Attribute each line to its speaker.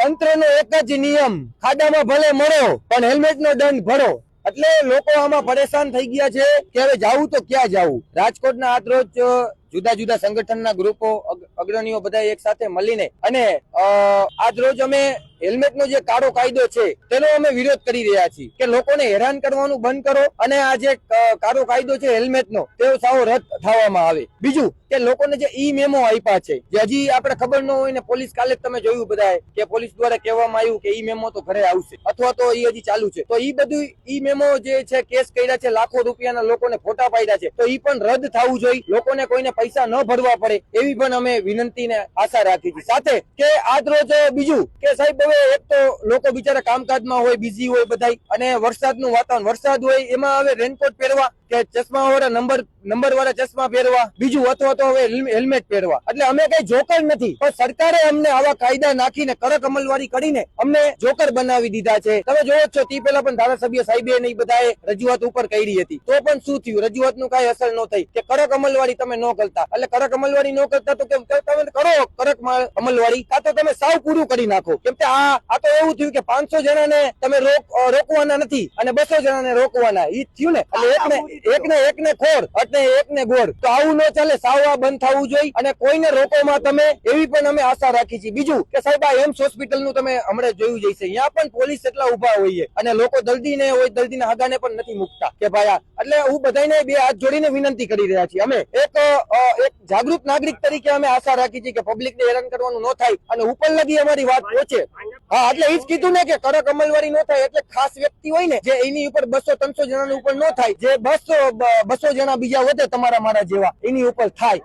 Speaker 1: તંત્રનો એક જ નિયમ, ખાડામાં ભલે મળો પણ હેલ્મેટનો દંડ ભરો. એટલે લોકો આમાં પરેશાન થઈ ગયા છે કે હવે જાવું તો ક્યાં જવું? રાજકોટના આજ રોજ જુદા જુદા સંગઠનના ગ્રુપો અગ્રણીઓ બધા એક સાથે મળીને અને આજરોજ આજ રોજ અમે હેલ્મેટનો જે કાળો કાયદો છે, તેનો અમે વિરોધ કરી રહ્યા છીએ કે લોકોને હેરાન કરવાનું બંધ કરો અને આ જે કાળો કાયદો છે હેલ્મેટનો, તેઓ સાવ રદ થવામાં આવે. બીજું કે લોકોને જે ઈ મેમો આપ્યા છે, જે હજી આપણે ખબર ન હોય ને પોલીસ કાલે તમે જોયું બધાએ કે પોલીસ દ્વારા કહેવામાં આવ્યું કે ઈ મેમો તો ઘરે આવશે. અથવા તો ઈ હજી ચાલુ છે. તો ઈ બધું ઈ મેમો જે છે, કેસ કર્યા છે, લાખો રૂપિયાના લોકોને ફોટા પાડ્યા છે, તો ઈ પણ રદ થવું જોઈએ. લોકોને કોઈને પૈસા ન ભરવા પડે, એવી પણ અમે વિનંતી ને આશા રાખી છે સાથે કે આજ રોજ બીજું કે સાહેબ હવે એક તો લોકો બિચારા કામકાજમાં હોય બિઝી હોય બધાય, અને વરસાદનું વાતાવરણ, વરસાદ હોય, એમાં હવે રેનકોટ પહેરવા કે ચશ્મા વાળા નંબર નંબર વાળા ચશ્મા પહેરવા બીજું અથવા તો હવે હેલ્મેટ પહેરવા. એટલે અમે કઈ જોકર નથી. પણ સરકારે અમને આવા કાયદા નાખીને કડક અમલવારી કરીને અમને જોકર બનાવી દીધા છે. તમે જોવો છો તે પેલા પણ ધારાસભ્ય સાહેબે નહીં બધાએ રજૂઆત ઉપર કરી હતી. તો પણ શું થયું? રજૂઆતનું કઈ અસર ન થઈ. કે કડક અમલવારી તમે ન કરતા. એટલે કડક અમલવારી ન કરતા તો કેમ? તમે કરો કડક અમલવારી. કાં તો તમે સાવ પૂરું કરી નાખો. કેમ કે આ આ તો એવું થયું કે પાંચસો જણાને તમે રોક રોકવાના નથી અને બસો જણાને રોકવાના. એ થયું ને. એટલે એકને એકને એકને ખોર એટલે એકને ગોળ. તો આવું ન ચાલે સાવવા બંધ થવું જોઈએ અને કોઈને રોકોમાં તમે એવી પણ અમે આશા રાખી છે બીજું કે સાહેબ આ એમ્સ હોસ્પિટલનું તમે હમણાં જોયું જઈશે અહીંયા પણ પોલીસ એટલા ઊભા હોઈએ અને લોકો દર્દીને હોય દર્દીના હાગાને પણ નથી મૂકતા. કે ભાઈ આ એટલે હું બધાને બે હાથ જોડીને વિનંતી કરી રહ્યા છીએ. અમે એક એક જાગૃત નાગરિક તરીકે અમે આશા રાખી છે કે પબ્લિક ને હેરાન કરવાનું ન થાય અને ઉપર લગી અમારી વાત પહોંચે. હા, એટલે એ જ કીધું ને કે કડક અમલવારી નો થાય એટલે ખાસ વ્યક્તિ હોય ને જે એની ઉપર બસો ત્રણસો જણાની ઉપર નો થાય, જે બસો બસો જણા બીજા વધે તમારા મારા જેવા, એની ઉપર થાય.